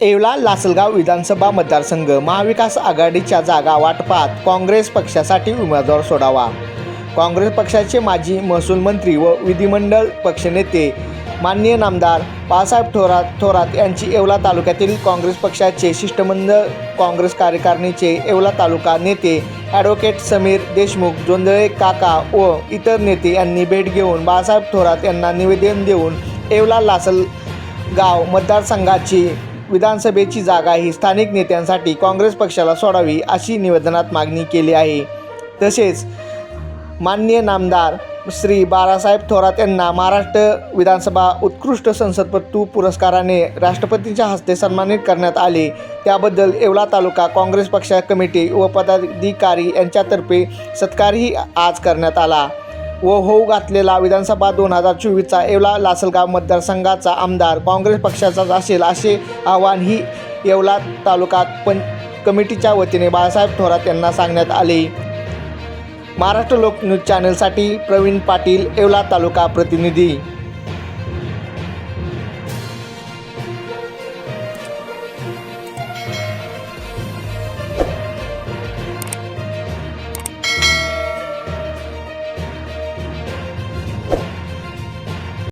येवला लासलगाव विधानसभा मतदारसंघ महाविकास आघाडीच्या जागा वाटपात काँग्रेस पक्षासाठी उमेदवार सोडावा. काँग्रेस पक्षाचे माजी महसूल मंत्री व विधिमंडळ पक्षनेते माननीय नामदार बाळासाहेब थोरात थोरात यांची येवला तालुक्यातील काँग्रेस पक्षाचे शिष्टमंडळ काँग्रेस कार्यकारिणीचे येवला तालुका नेते ॲडव्होकेट समीर देशमुख जोंधळे काका व इतर नेते यांनी भेट घेऊन बाळासाहेब थोरात यांना निवेदन देऊन येवला लासल गाव मतदारसंघाची विधानसभेची जागा ही स्थानिक नेत्यांसाठी काँग्रेस पक्षाला सोडावी अशी निवेदनात मागणी केली आहे. तसेच माननीय नामदार श्री बाळासाहेब थोरात यांना महाराष्ट्र विधानसभा उत्कृष्ट संसदपटू पुरस्काराने राष्ट्रपतींच्या हस्ते सन्मानित करण्यात आले. त्याबद्दल येवला तालुका काँग्रेस पक्ष कमिटी व पदाधिकारी यांच्यातर्फे सत्कारही आज करण्यात आला. व होऊ घातलेला विधानसभा दोन हजार चोवीसचा येवला लासलगाव मतदारसंघाचा आमदार काँग्रेस पक्षाचाच असेल असे आवाहन ही येवला तालुका पं कमिटीच्या वतीने बाळासाहेब थोरात यांना सांगण्यात आले. महाराष्ट्र लोक न्यूज चॅनलसाठी प्रवीण पाटील येवला तालुका प्रतिनिधी.